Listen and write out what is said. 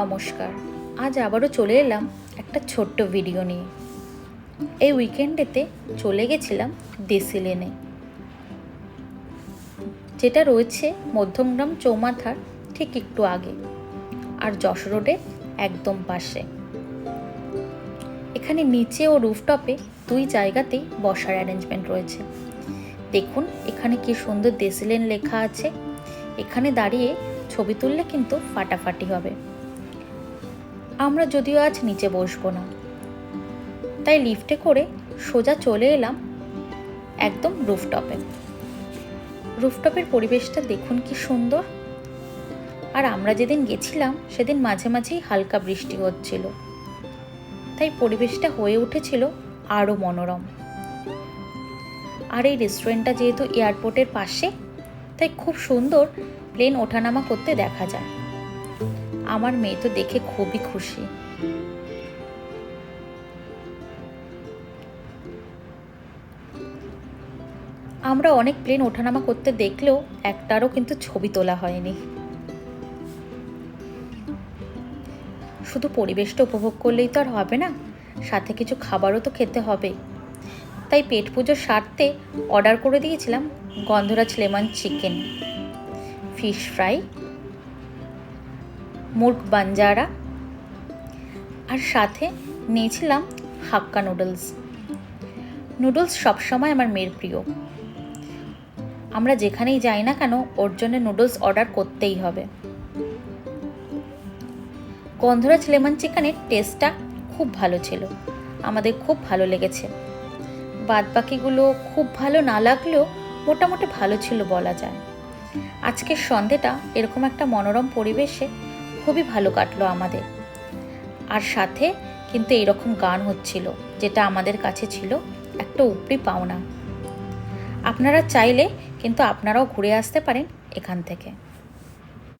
নমস্কার। আজ আবারও চলে এলাম একটা ছোট্ট ভিডিও নিয়ে। এই উইকেন্ডেতে চলে গেছিলাম দেশি লেনে। যেটা রয়েছে মধ্যমগ্রাম চৌমাথার ঠিক একটু আগে, আর যশ রোডের একদম পাশে। এখানে নিচে ও রুফটপে দুই জায়গাতেই বসার অ্যারেঞ্জমেন্ট রয়েছে। দেখুন এখানে কি সুন্দর দেশি লেন লেখা আছে। এখানে দাঁড়িয়ে ছবি তুললে কিন্তু ফাটাফাটি হবে। আমরা যদিও আজ নিচে বসবো না। তাই লিফটে করে সোজা চলে এলাম একদম রুফটপে। রুফটপের পরিবেশটা দেখুন কি সুন্দর। আর আমরা যেদিন গেছিলাম, সেদিন মাঝে মাঝেই হালকা বৃষ্টি হচ্ছিল। তাই পরিবেশটা হয়ে উঠেছিল আরও মনোরম। আর এই রেস্টুরেন্টটা যেহেতু এয়ারপোর্টের পাশে, তাই খুব সুন্দর প্লেন ওঠানামা করতে দেখা যায়। আমার মেয়ে তো দেখে খুবই খুশি। আমরা অনেক প্লেন ওঠানামা করতে দেখলেও একটারও কিন্তু ছবি তোলা হয়নি। শুধু পরিবেশটা উপভোগ করলেই তো আর হবে না, সাথে কিছু খাবারও তো খেতে হবে। তাই পেট পুজোর স্বার্থে অর্ডার করে দিয়েছিলাম gondhoraj lemon chicken. Fish fry মুরগ বাঞ্জারা। আর সাথে নিয়েছিলাম হাক্কা নুডলস। নুডলস সবসময় আমার মেয়ের প্রিয়। আমরা যেখানেই যাই না কেন, ওর জন্য নুডলস অর্ডার করতেই হবে। গন্ধরাজ লেমন চিকেনের টেস্টটা খুব ভালো ছিল। আমাদের খুব ভালো লেগেছে। বাদ বাকিগুলো খুব ভালো না লাগলেও মোটামুটি ভালো ছিল বলা যায়। আজকের সন্ধেটা এরকম একটা মনোরম পরিবেশে খুবই ভালো কাটলো আমাদের। আর সাথে কিন্তু এইরকম গান হচ্ছিল, যেটা আমাদের কাছে ছিল একটা উপরি পাওনা। আপনারা চাইলে কিন্তু আপনারাও ঘুরে আসতে পারেন এখান থেকে।